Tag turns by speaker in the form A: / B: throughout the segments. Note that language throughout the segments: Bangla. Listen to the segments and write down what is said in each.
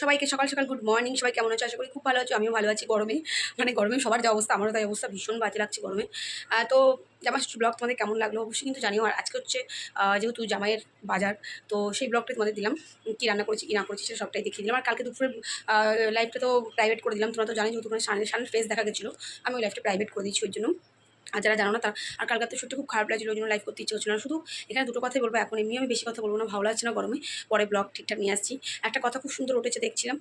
A: সবাইকে সকাল সকাল গুড মর্নিং সবাই কেমন আছো? আশা করি খুব ভালো আছো, আমিও ভালো আছি গরমে। মানে গরমে সবার যা অবস্থা, আমারও তাই অবস্থা, ভীষণ বাজে লাগছে গরমে। তো জামা ব্লগ তোমাদের কেমন লাগল? অবশ্যই কিন্তু জানিও। আর আজকে হচ্ছে যেহেতু জামাইয়ের বাজার, তো সেই ব্লগটা তোমাদের দিলাম। কী রান্না করেছি, কী না করেছি সেটা সবটাই দেখিয়ে দিলাম। আর কালকে দুপুরে লাইভটা তো প্রাইভেট করে দিলাম। তোমরা তো জানি যেহেতু সানের সানের ফেস দেখা গেছিল আমি ওই লাইভটা প্রাইভেট করে দিচ্ছি ওই জন্য। আর যারা জানো না, তারা আর কালকে তো সত্যি খুব খারাপ লাগছিল, ওই জন্য লাইভ করতে ইচ্ছে হচ্ছিল না। শুধু এখানে দুটো কথাই বলব, এখন এমনি আমি বেশি কথা বলব না, ভালো লাগছে না গরমে। পরে ব্লগ ঠিকঠাক নিয়ে আসছি। একটা কথা খুব সুন্দর উঠেছে, দেখছিলাম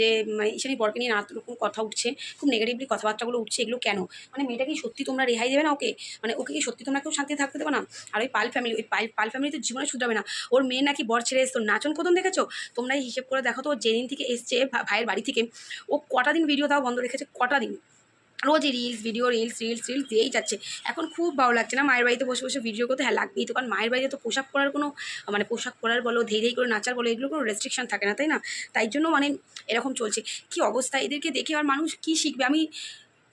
A: যে মানে ঈশানী বরকে নিয়ে নানা রকম কথা উঠছে, খুব নেগেটিভলি কথাবার্তাগুলো উঠছে, এগুলো কেন? মানে মেয়েটা কি সত্যি তোমরা রেহাই দেবে না ওকে? মানে ওকে কি সত্যি তোমরা কেউ শান্তি থাকতে দেবে না? আর ওই পাল ফ্যামিলি ওই পাল পাল ফ্যামিলি তো জীবনে শুধরাবে না। ওর মেয়ে নাকি বর ছেড়ে এসতো নাচন কদম দেখেছ? তোমরা এই হিসেব করে দেখো তো, যেদিন থেকে এসছে ভাইয়ের বাড়ি থেকে, ও কটা দিন ভিডিও তাও বন্ধ রেখেছে, কটা দিন? রোজই reels video reels reels reels দিয়েই যাচ্ছে। এখন খুব ভালো লাগছে না, মায়ের বাড়িতে বসে বসে ভিডিও করতে হ্যাঁ লাগবেই তো, কারণ মায়ের বাড়িতে তো পোশাক পরার কোনো মানে পোশাক পরার বলো, ধেই ধেই করে নাচার বলো এগুলো কোনো রেস্ট্রিকশন থাকে না, তাই না? তাই জন্য মানে এরকম চলছে। কি অবস্থা? এদেরকে দেখে আর মানুষ কি শিখবে? আমি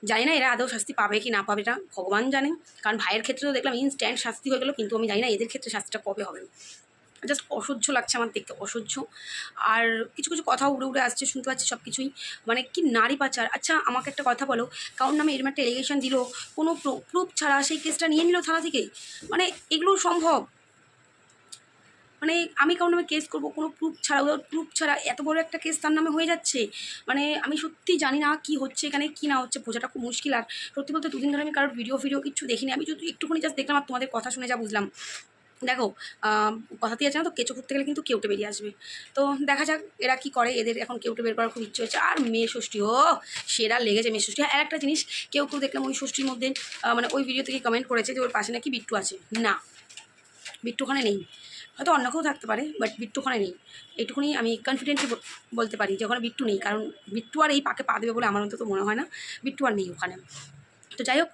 A: জানি না এরা আদৌ শাস্তি পাবে কি না পাবে, এটা ভগবান জানে। কারণ ভাইয়ের ক্ষেত্রে তো দেখলাম ইনস্ট্যান্ট শাস্তি হয়ে গেলো, কিন্তু আমি জানি না এদের ক্ষেত্রে শাস্তিটা কবে হবে। জাস্ট অসহ্য লাগছে আমার দেখতে, অসহ্য। আর কিছু কিছু কথা উড়ে উড়ে আসছে, শুনতে পাচ্ছি সব কিছুই মানে কি নারী পাচার। আচ্ছা আমাকে একটা কথা বলো। কারণ নামে এরম একটা এলিগেশন দিল, কোনো প্রুফ ছাড়া সেই কেসটা নিয়ে নিল থানা থেকে? মানে এগুলো সম্ভব? মানে আমি কারণ নামে কেস করব, কোনো প্রুফ ছাড়া, ওদের প্রুফ ছাড়া এত বড় একটা কেস তার নামে হয়ে যাচ্ছে? মানে আমি সত্যি জানি না কি হচ্ছে, এখানে কি না হচ্ছে, বোঝাটা খুব মুশকিল। আর সত্যি বলতে দুদিন ধরে আমি কারোর ভিডিও ফিডিও কিছু দেখিনি। আমি যদি একটুখানি জাস্ট দেখলাম আর তোমাদের কথা শুনে যা বুঝলাম। দেখো আহ, কথাতেই আছে না তো কেঁচো করতে গেলে কিন্তু কেউটে বেরিয়ে আসবে। তো দেখা যাক এরা কি করে এদের এখন কেউটে বের করার খুব ইচ্ছে হচ্ছে। আর মেয়ে ষষ্ঠী ও সেরা লেগেছে মেয়ে ষষ্ঠী। আর একটা জিনিস কেউ কেউ দেখলাম ওই ষষ্ঠীর মধ্যে মানে ওই ভিডিও থেকে কমেন্ট করেছে যে ওর পাশে নাকি বিট্টু আছে। না বিট্টু ওখানে নেই। হয়তো অন্য কেউ থাকতে পারে বাট বিট্টু ওখানে নেই। এইটুকুনি আমি কনফিডেন্টলি বলতে পারি যে ওখানে বিট্টু নেই। কারণ বিট্টু আর এই পাকে পা দেবে বলে আমার অন্তত মনে হয় না। বিট্টু আর নেই ওখানে। তো যাই হোক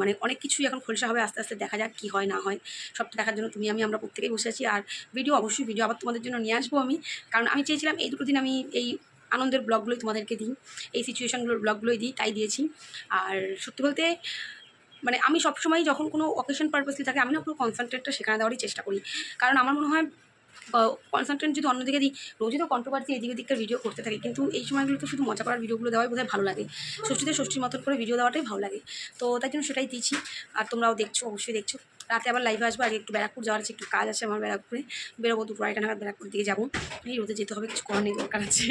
A: মানে অনেক কিছুই এখন খোলসা হবে, আস্তে আস্তে দেখা যাক কী হয়, না হয়। সবটা দেখার জন্য তুমি, আমি, আমরা প্রত্যেকেই বসে আছি। আর ভিডিও অবশ্যই ভিডিও আবার তোমাদের জন্য নিয়ে আসব আমি। কারণ আমি চেয়েছিলাম এই দুটো দিন আমি এই আনন্দের ব্লগগুলোই তোমাদেরকে দিই, এই সিচুয়েশানগুলোর ব্লগগুলোই দিই, তাই দিয়েছি। আর সত্যি বলতে মানে আমি সবসময় যখন কোনো অকেশন পারপাসলি থাকে আমি না পুরো কনসেন্ট্রেটটা সেখানে দেওয়ারই চেষ্টা করি। কারণ আমার মনে হয় কনসেন্ট্রেট যদি অন্যদিকে দিই, রোজই তো কন্ট্রোভার্সি এদিক ওদিককার ভিডিও করতে থাকে। কিন্তু এই সময়গুলো তো শুধু মজা করার ভিডিওগুলো দেওয়াই বোধহয় ভালো লাগে। ষষ্ঠীতে ষষ্ঠীর মতন করে ভিডিও দেওয়াটাই ভালো লাগে। তো তাই জন্য সেটাই দিয়েছি আর তোমরাও দেখছ, অবশ্যই দেখছ। রাতে আবার লাইভে আসব, আগে একটু ব্যারাকপুর যাওয়ার আছে, একটু কাজ আছে আমার ব্যারাকপুরে। বেরোবো দুপুর আড়াইটা নাগাদ ব্যারাকপুর দিয়ে যাব। এই রোদে যেতে হবে, কিছু করার নেই, দরকার আছে।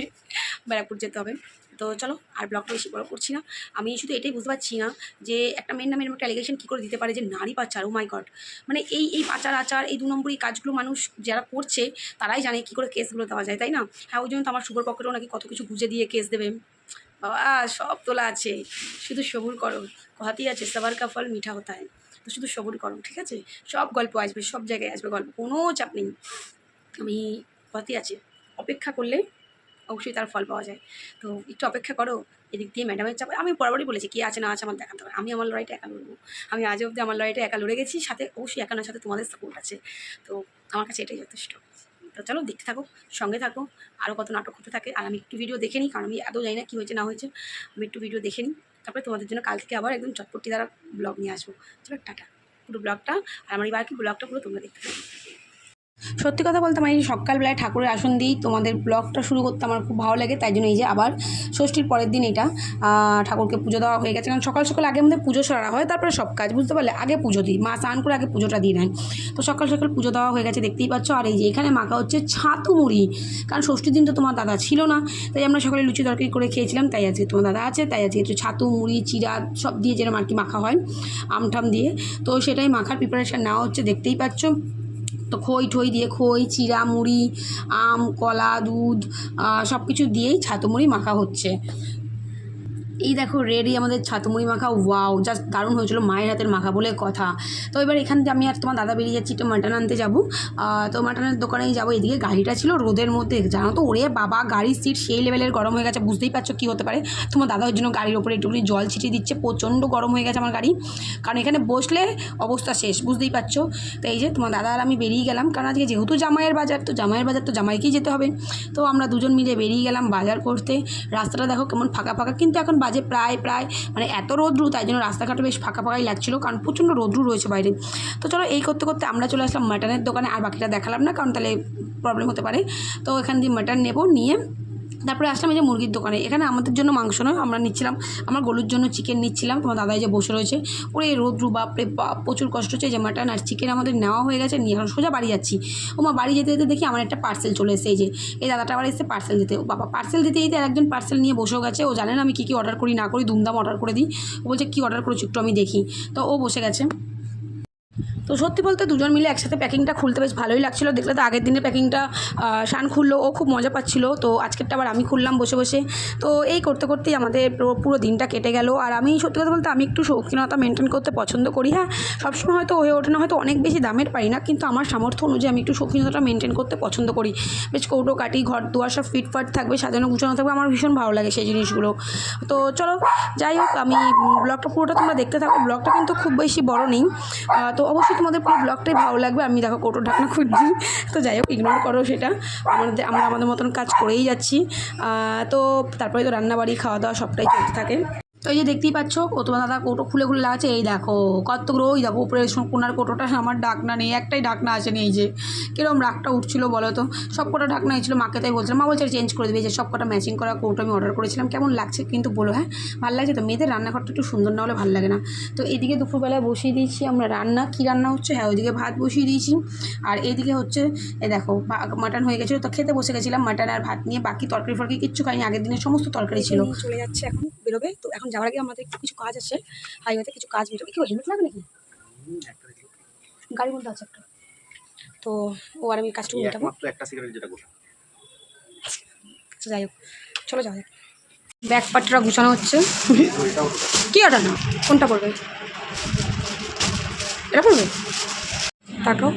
A: ব্যারাকপুর যেতে হবে। তো চলো আর ব্লগটা বেশি বড় করছি না। আমি শুধু এটাই বুঝতে পারছি না যে একটা মেয়ের নামে এরকম একটা অ্যালিগেশন কী করে দিতে পারে যে নারী পাচার ও মাই গড মানে এই এই পাচার আচার, এই দু নম্বরই কাজগুলো মানুষ যারা করছে, তারাই জানে কী করে কেসগুলো দেওয়া যায়, তাই না? হ্যাঁ ওই জন্য তো আমার শুভর পক্ষেও নাকি কত কিছু গুজে দিয়ে কেস দেবে। বাবা, সব তোলা আছে। শুধু সবুর করো কথাতেই আছে, সবার কা ফল মিঠা হতা হয় তো শুধু সবুর করো ঠিক আছে? সব গল্প আসবে, সব জায়গায় আসবে গল্প, কোনো চাপ নেই। আমি কথাতেই আছে। অপেক্ষা করলে অবশ্যই তার ফল পাওয়া যায়। তো একটু অপেক্ষা করো, এদিক দিয়ে ম্যাডামের চাপ, আমি বরাবরই বলেছি, কে আছে না আছে আমার দেখাতে হবে। আমি আমার লড়াইটা একা লড়বো। আমি আজ অবধি আমার লড়াইটা একা লড়ে গেছি, সাথে অবশ্যই একানোর সাথে তোমাদের সাপোর্ট আছে। তো আমার কাছে এটাই যথেষ্ট। তো চলো দেখতে থাকো, সঙ্গে থাকো আরও কত নাটক হতে থাকে। আর আমি একটু ভিডিও দেখে নিই, কারণ আমি এত জানি না কী হয়েছে, না হয়েছে। আমি একটু ভিডিও দেখে নিই, তারপরে তোমাদের জন্য কাল থেকে আবার একদম চটপটি দ্বারা ব্লগ নিয়ে আসব। চলো টাটা, পুরো ব্লগটা আর আমার এই বাকি ব্লগটা পুরো তোমরা দেখতে থাকো। সত্যি কথা বলতে আমার এই সকালবেলায় ঠাকুরের আসন দিই তোমাদের ব্লগটা শুরু করতে আমার খুব ভালো লাগে, তাই জন্য এই যে আবার ষষ্ঠীর পরের দিন এটা ঠাকুরকে পুজো দেওয়া হয়ে গেছে। কারণ সকাল সকাল আগে আমাদের পুজো সারা হয়, তারপরে সব কাজ, বুঝতে পারলে? আগে পুজো দিই, মা স্নান করে আগে পুজোটা দিয়ে নেয়। তো সকাল সকাল পুজো দেওয়া হয়ে গেছে, দেখতেই পাচ্ছ। আর এই যে এখানে মাখা হচ্ছে ছাতু মুড়ি। কারণ ষষ্ঠীর দিন তো তোমার দাদা ছিল না, তাই আমরা সকালে লুচি তরকারি করে খেয়েছিলাম, তাই আজকে তোমার দাদা আছে, তাই আজকে একটু ছাতু মুড়ি চিরা সব দিয়ে যেরকম আর কি মাখা হয়, আমঠাম দিয়ে। তো সেটাই মাখার প্রিপারেশান নেওয়া হচ্ছে, দেখতেই পাচ্ছ। তো খই ঠই দিয়ে খই চিরা মুড়ি, আম, কলা, দুধ সব কিছু দিয়েই ছাতু মুড়ি মাখা হচ্ছে। এই দেখো, রেডি আমাদের ছাতুমুড়ি মাখা, ওয়াও জাস্ট দারুণ হয়েছিল, মায়ের হাতের মাখা বলে কথা। তো এবার এখান থেকে আমি আর তোমার দাদা বেরিয়ে যাচ্ছি, একটু মাটন আনতে যাব। তো মাটনের দোকানেই যাব, এদিকে গাড়িটা ছিল রোদের মধ্যে, জানো তো, ওরে বাবা, গাড়ির সিট সেই লেভেলের গরম হয়ে গেছে, বুঝতেই পারছ কী হতে পারে। তোমার দাদা ওই জন্য গাড়ির ওপরে একটুখানি জল ছিটিয়ে দিচ্ছে, প্রচণ্ড গরম হয়ে গেছে আমার গাড়ি। কারণ এখানে বসলে অবস্থা শেষ, বুঝতেই পারছ। তো এই যে তোমার দাদা আর আমি বেরিয়ে গেলাম, কারণ আজকে যেহেতু জামাইয়ের বাজার, তো জামাইয়ের বাজার তো জামাইকেই যেতে হবে। তো আমরা দুজন মিলে বেরিয়ে গেলাম বাজার করতে। রাস্তাটা দেখো কেমন ফাঁকা ফাঁকা, কিন্তু এখন বাজে প্রায় প্রায় মানে এত রোদ্রু, তাই জন্য রাস্তাঘাটও বেশ ফাঁকা ফাঁকাই লাগছিল, কারণ প্রচণ্ড রোদ্রু রয়েছে বাইরে। তো চলো এই করতে করতে আমরা চলে আসলাম মাটনের দোকানে, আর বাকিটা দেখালাম না, কারণ তাহলে প্রবলেম হতে পারে। তো এখান দিয়ে মাটন নেব, নিয়ে তারপরে আসলাম এই যে মুরগির দোকানে। এখানে আমাদের জন্য মাংস নয়, আমরা নিচ্ছিলাম, আমার গরুর জন্য চিকেন নিচ্ছিলাম, তোমার দাদাই যে বসে রয়েছে। ওরে রোদ্রু, বাপরে বাপ, প্রচুর কষ্ট হচ্ছে যে মাটন আর চিকেন আমাদের নেওয়া হয়ে গেছে, নিয়ে এখন সোজা বাড়ি যাচ্ছি। ও মা বাড়ি যেতে যেতে দেখি আমার একটা পার্সেল চলে এসেছে, এই যে, এই দাদাটা আবার এসে পার্সেল দিতে। ও বাবা পার্সেল দিতে দিতে একজন পার্সেল নিয়ে বসেও গেছে, ও জানে না আমি কী কী অর্ডার করি, না করি দুমদাম অর্ডার করে দিই। ও বলছে, কী অর্ডার করেছি একটু আমি দেখি। তো ও বসে গেছে। তো সত্যি বলতে দুজন মিলে একসাথে প্যাকিংটা খুলতে বেশ ভালোই লাগছিল। দেখলে তো আগের দিনের প্যাকিংটা শান খুললো, ও খুব মজা পাচ্ছিলো। তো আজকেরটা আবার আমি খুললাম বসে বসে। তো এই করতে করতেই আমাদের পুরো- পুরো দিনটা কেটে গেল। আর আমি সত্যি কথা বলতে আমি একটু শৌখিনতা মেনটেন করতে পছন্দ করি হ্যাঁ। সবসময় হয়তো হয়ে ওঠে না, হয়তো অনেক বেশি দামের পাই না, কিন্তু আমার সামর্থ্য অনুযায়ী আমি একটু শৌখিনতাটা মেনটেন করতে পছন্দ করি। বেশ কৌটো কাটি ঘর দুয়ার সব ফিটফাট থাকবে, সাজানো গুছানো থাকবে, আমার ভীষণ ভালো লাগে সেই জিনিসগুলো। তো চলো, যাই হোক, আমি ব্লগটা পুরোটা তোমরা দেখতে থাকো। ব্লগটা কিন্তু খুব বেশি বড় নেই। তো অবশ্যই তোমাদের পুরো ব্লগটাই ভালো লাগবে আমি দেখো কোটো ঢাকনা খুঁজছি তো যাই হোক ইগনোর করো সেটা। আমাদের আমরা আমাদের মতন কাজ করেই যাচ্ছি। তো তারপরে তো রান্নাবাড়ি, খাওয়া দাওয়া সবটাই চলতে থাকে। তো এই যে দেখতেই পাচ্ছ ও তোমার দাদা কৌটো খুলে খুলে লাগাচ্ছে এই দেখো কতগুলো ওই দেখো, উপরে কোনার কৌটোটা আমার ডাকনা নেই, একটাই ডাকনা আছে এই যে, কিরম রাগটা উঠছিল বলো তো? সব কটা ঢাকনা হয়েছিল মাকে, তাই বলছিলাম, মা বলছে চেঞ্জ করে দেবে যে সব কটা ম্যাচিং করা কৌটো আমি অর্ডার করেছিলাম, কেমন লাগছে কিন্তু বলো হ্যাঁ? ভালো লাগছে তো? মেয়েদের রান্নাঘরটা একটু সুন্দর না হলে ভালো লাগে না। তো এদিকে দুপুরবেলায় বসিয়ে দিয়েছি আমরা রান্না, কী রান্না হচ্ছে? হ্যাঁ ওইদিকে ভাত বসিয়ে দিয়েছি। আর এইদিকে হচ্ছে এ দেখো মাটন হয়ে গেছিল, তো খেতে বসে গেছিলাম মাটন আর ভাত নিয়ে, বাকি তরকারি ফরকারি কিচ্ছু খাইনি, আগের দিনের সমস্ত তরকারি ছিল। চলে যাচ্ছে এখন, বেরোবে, তো এখন যাওয়ার আগে আমাদের কিছু কাজ আছে হাইওয়েতে কিছু কাজ বেরোবে। কি হেলমেট লাগবে নাকি? গাড়ির মধ্যে আছে একটা। তো ও আর আমি কাজটুকু মেটাবো।
B: একটা সিগারেট যেটা
A: আচ্ছা, যাই হোক চলো যাওয়া যাক। ব্যাগ পাটরা গুছানো হচ্ছে। কি অর্ডার না কোনটা পড়বে এটা পড়বে তাকাও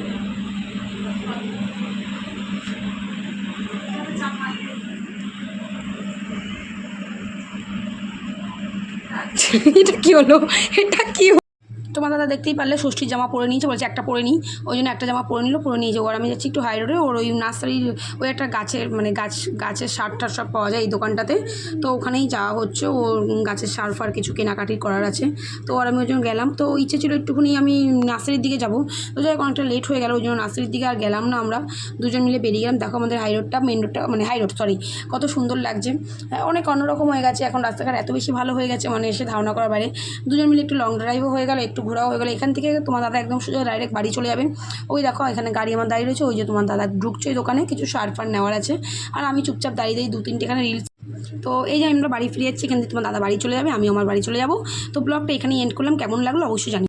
A: এটা কি হলো এটা কি হলো? তোমার দাদা দেখতেই পারলে ষষ্ঠীর জামা পরে নিয়েছে বলছে একটা পরে নিই। ওই জন্য একটা জামা পরে নিল পরে নিয়েছে। ওর আমি যাচ্ছি একটু হাই রোডে ওর ওই নার্সারির ওই একটা গাছের মানে গাছ গাছের সার টার সব পাওয়া যায় এই দোকানটাতে। তো ওখানেই যাওয়া হচ্ছে ও গাছের সার ফার কিছু কেনাকাটি করার আছে। তো আর আমি ওই জন্য গেলাম। তো ইচ্ছে ছিল একটুখানি আমি নার্সারির দিকে যাব। তো যাই অনেকটা লেট হয়ে গেল ওই জন্য নার্সারির দিকে আর গেলাম না আমরা। দুজন মিলে বেরিয়ে গেলাম। দেখো আমাদের হাই রোডটা মেন রোডটা মানে হাই রোড সরি কত সুন্দর লাগছে। হ্যাঁ, অনেক অন্যরকম হয়ে গেছে। এখন রাস্তাঘাট এত বেশি ভালো হয়ে গেছে মানে এসে ধারণা করার বাইরে। দুজন মিলে একটু লং ড্রাইভও হয়ে গেল একটু ঘোরাও হয়ে গেলে এখান থেকে তোমার দাদা একদম সোজা ডাইরেক্ট বাড়ি চলে যাবে ওই দেখো, এখানে গাড়ি আমার দাঁড়িয়ে রয়েছে, ওই যে তোমার দাদা ঢুকছে দোকানে, কিছু সার ফার নেওয়ার আছে। আর আমি চুপচাপ দাঁড়িয়ে দিই দু তিনটে এখানে রিলস তো এই যে আমরা বাড়ি ফিরে যাচ্ছি, এখান থেকে তোমার দাদা বাড়ি চলে যাবে আমি আমার বাড়ি চলে যাব। তো ব্লগটা এখানেই এন্ড করলাম, কেমন লাগল অবশ্যই জানি